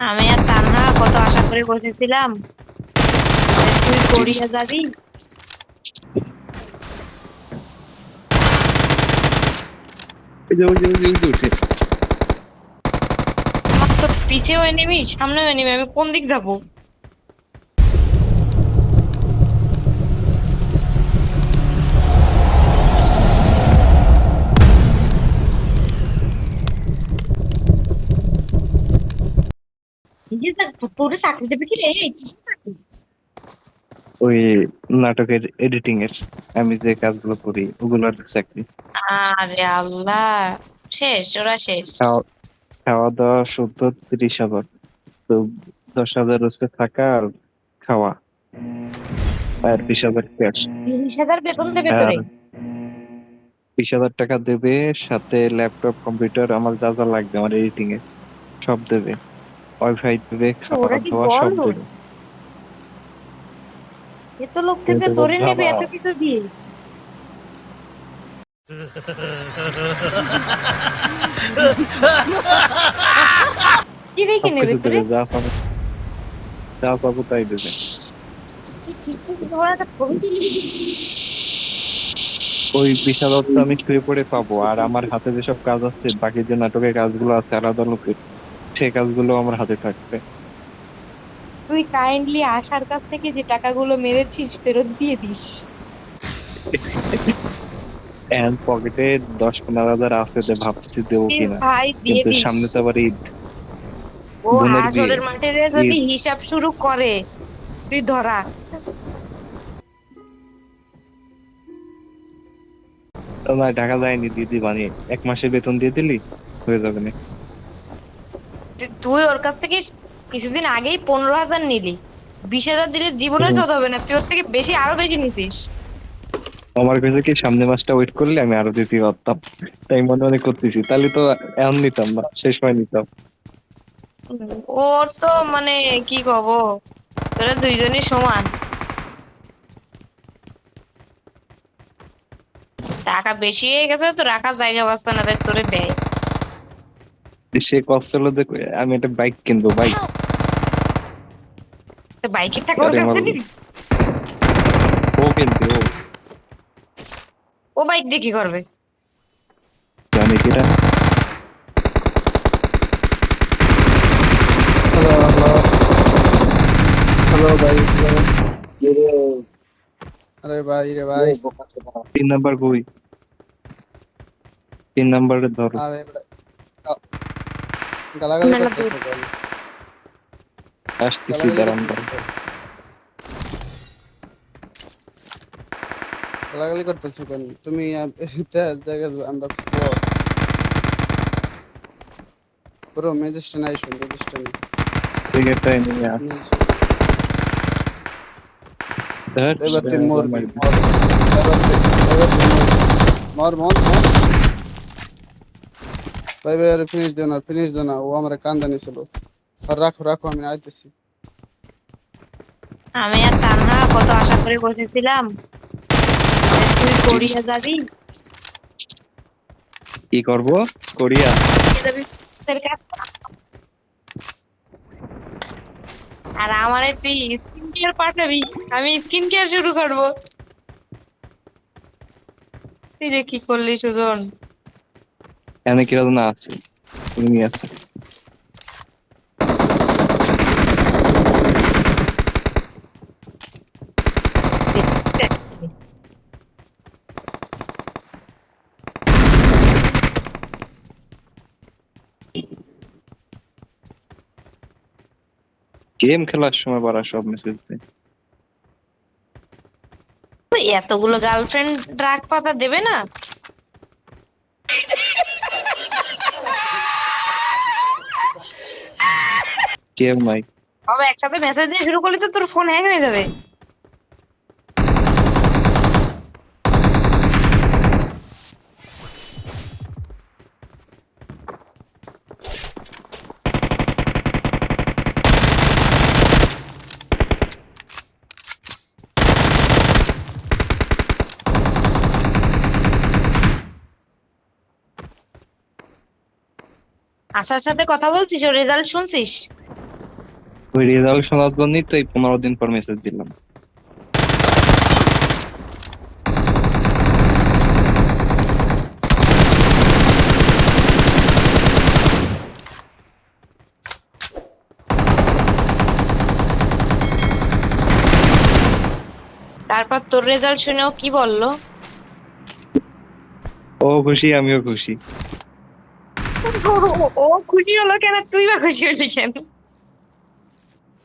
আমি আর না কত আশা করে বসেছিলাম? তুই কোরিয়া যাবি? আমার তো পিছেও এনেমি সামনেও এনেমি আমি কোন দিক যাব? নিজে দেখ, তোরে চাকরি দেবে কি রে এই ওই নাটকের এডিটিং এর। আমি যে কাজগুলো করি ওগুলোর চাকরি। আরে আল্লাহ শেষ ওরা শেষ। খাওয়া দাওয়া শুদ্ধ তিরিশ হাজার। তো দশ হাজার হচ্ছে থাকা আর খাওয়া। আর বিশ হাজার ক্যাশ তিরিশ হাজার বেতন দেবে তোরে? বিশ হাজার টাকা দেবে সাথে ল্যাপটপ কম্পিউটার আমার যা যা লাগবে আমার এডিটিং এ সব দেবে। খাওয়া দাওয়া সব? এত লোক থেকে তোরে নেবে এত কিছু দিয়ে। কি দেখে নেবে দেবে যা পাবো। যা পাবো তাই দেবে। ওই বিশ হাজার তো আমি শুয়ে পড়ে পাবো আর আমার হাতে যেসব কাজ আছে বাকি যে নাটকের কাজগুলো আছে আলাদা লোকের। সেই কাজগুলো আমার হাতে থাকবে। তুই কাইন্ডলি আশার কাছ থেকে যে টাকাগুলো মেরেছিস ফেরত দিয়ে দিস। এন্ড পকেটে দশ পনেরো হাজার আছে যে ভাবছি দেবো কিনা। ভাই দিয়ে কিন্তু দিস। সামনে তো আবার ঈদ। ও বিয়ে। মাঠে যদি হিসাব শুরু করে তুই ধরা। না ঢাকা যায়নি দিদি বানিয়ে। এক মাসের বেতন দিয়ে দিলি হয়ে যাবে না তুই- ওর কাছ থেকে কিছুদিন আগেই পনেরো হাজার নিলি। বিশ হাজার দিলে জীবনে শোধ হবে না তুই ওর থেকে বেশি আরও বেশি নিতিস আমার কাছে কি সামনে মাসটা ওয়েট করলে? আমি আরও দিতে পারতাম। তাই মনে মনে করতেছি। তাহলে তো এখন নিতাম না শেষ সময় নিতাম। ওর তো মানে কি কব? তোরা দুইজনই সমান। টাকা বেশি হয়ে গেছে তো রাখার জায়গা বাঁচতে না তাই তোরে দেয়। সে কষ্ট হলো দেখো আমি একটা বাইক কিনবো বাইক তো বাইকের টাকা ওর কাছে আমার- ও কিনবে ও। ও বাইক দিয়ে কি করবে? জানি কিনা হ্যালো হ্যালো হ্যালো ভাই আরে ভাই রে ভাই। তিন নাম্বার কই তিন নাম্বারে ধরো। আরে গালাগালি আসতেছি দাঁড়ান গালাগালি করতেছো কেন তুমি জায়গা আমরা পুরো ম্যাজিস্ট্রেট আইসো ম্যাজিস্ট্রেট টিকেটটা নিয়ে আস ধ্যাৎ, এবার তুই মর মারি মর এবার তুই এবার তুই মর মর মর মর ভাই ভাই আরে ফিনিশ দেও না ফিনিশ দেও না। ও আমার কান্দা নিছিল। আর রাখো রাখো আমি আইতেছি। আমি আর তান্না কত আশা করে বসেছিলাম। তুই কোরিয়া যাবি? কি করব? কোরিয়া কোরিয়া যাবি তোর কাছে। আর আমার তুই স্কিন কেয়ার পাঠাবি? আমি স্কিন কেয়ার শুরু করব। তুই যে কি করলি সুজন? এখানে কীরকম না আছে তুমি আসো গেম খেলার সময় বাড়া সব মেসেজ দেয় এতগুলো গার্লফ্রেন্ড ড্রাগ পাতা দেবে না কেউ নাই বাবা, একসাথে মেসেজ দিয়ে শুরু করলে তো তোর ফোন হ্যাং হয়ে যাবে। আশার সাথে কথা বলছিস ও রেজাল্ট শুনছিস? ওই রেজাল্ট শোনার জন্যই তো এই পনেরো দিন পর মেসেজ দিলাম। তারপর তোর রেজাল্ট শুনেও কি বলল? ও খুশি আমিও খুশি। ও- ও খুশি হলো কেন? তুই বা খুশি হলি কেন?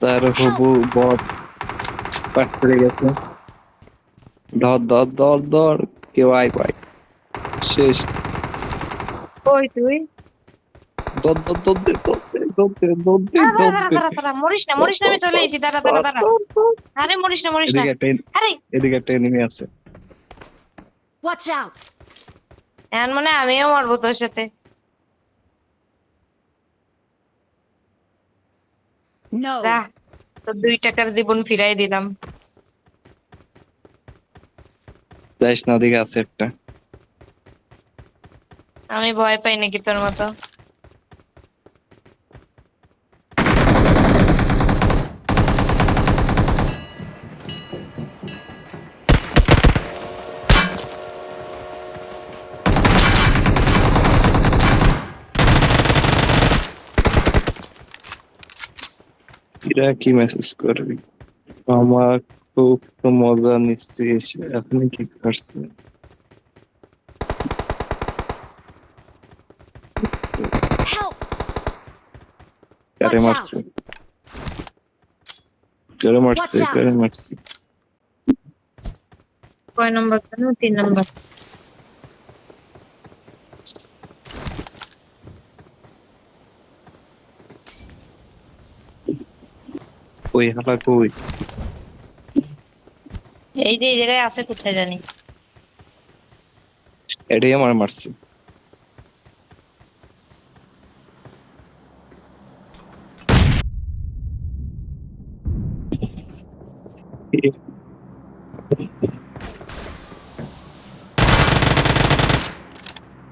তার হবু বট পাশ করে গেছে ধর ধর ধর ধর কেউ আয় পায় শেষ ওই তুই ধর ধর ধর দে ধর দে ধর দে ধর দে দাঁড়া, ধর দাঁড়া, দে দাঁড়া, মরিস না মরিস না আমি চলে এসেছি দাঁড়া দাঁড়া দাঁড়া আরে মরিস না মরিস না এদিকে একটা আরে এদিকে একটা এনিমি আছে! এখন মানে আমিও মারবো তোর সাথে No. তো দুই টাকার জীবন ফিরাই দিলাম। যাইস না ওদিকে আছে একটা। আমি ভয় পাই নাকি তোর মতো? এরা কি মেসেজ করবি? আমার খুব তো মজা নিচ্ছিস আপনি কি করছেন! কারে মারছে। কারে মারছে. কারে মারছে। কয় নম্বর কেন তিন নম্বর। ওই হালা কই এই যে এই জায়গায় আছে কোথায় জানি এটাই আমার মারছে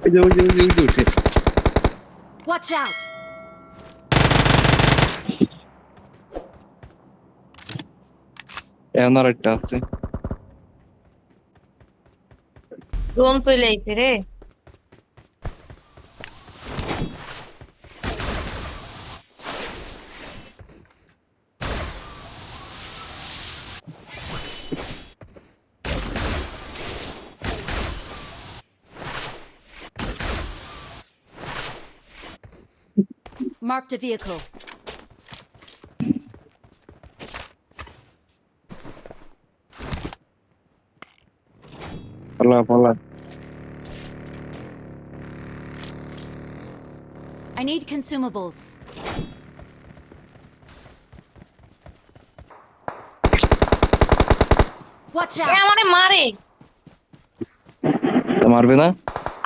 ওই যে ওই যে ওই যে ওই যে উঠে Watch out! এখন আর একটা আছে ড্রোন চলে আইছে রে Marked a vehicle. পালা পালা I need consumables. Watch A out! আমারে মারে তা মারবে না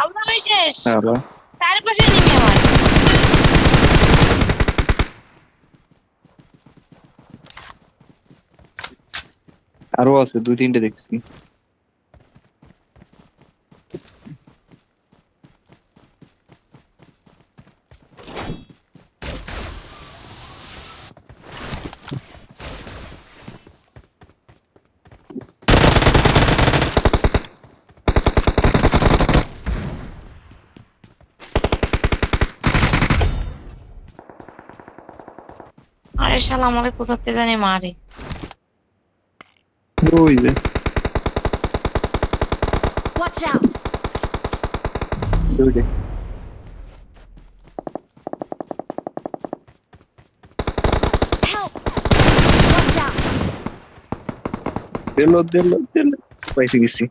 আল্লাহ আমি শেষ হ্যালো চারপাশে নিবি আমার আরও আছে দুই তিনটে দেখছি আরে শালা আমাকে কোথা থেকে জানি মারে ওই যে Watch out! ওই যে Help! Watch out! দিল দিল দিল পাইতে গেছি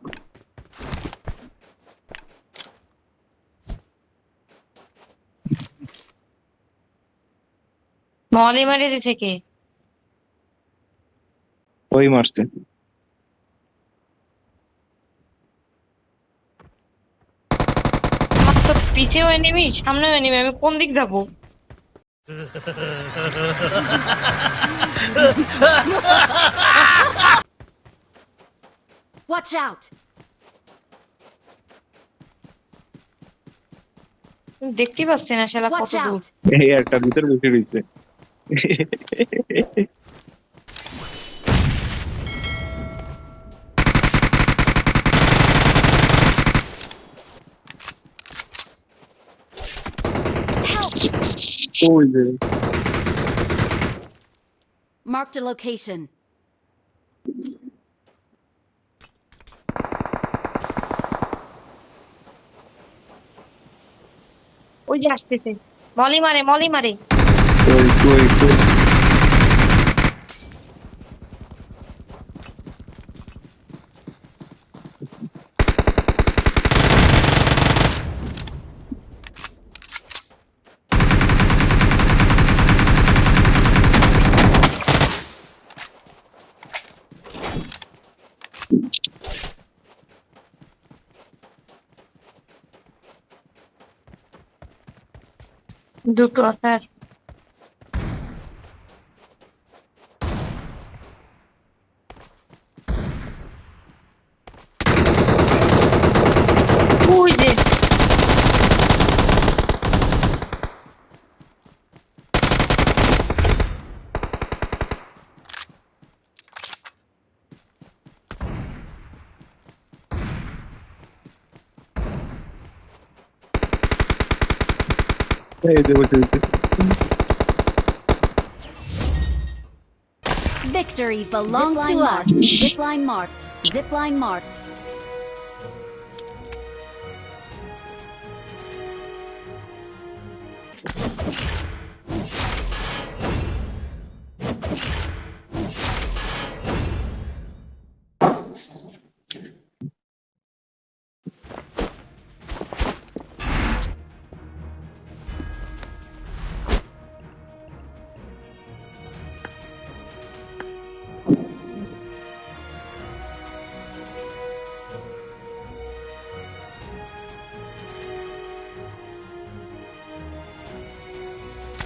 মলি মারি দিছে কে? ওই মারছে। পিছেও এনেমি সামনেও এনেমি আমি কোন দিক যাব? Watch out! দেখতে পাচ্ছি না শালা কত দূর। এই একটা ভিতরে বসে রয়েছে। Help! ওই যে Marked a location. ওই যে আসতেছে মলি মারে মলি মারে কই কই কই দুটো sir Hey, there was a... Victory belongs Zipline to us. Zipline marked. Zipline marked. Zipline marked.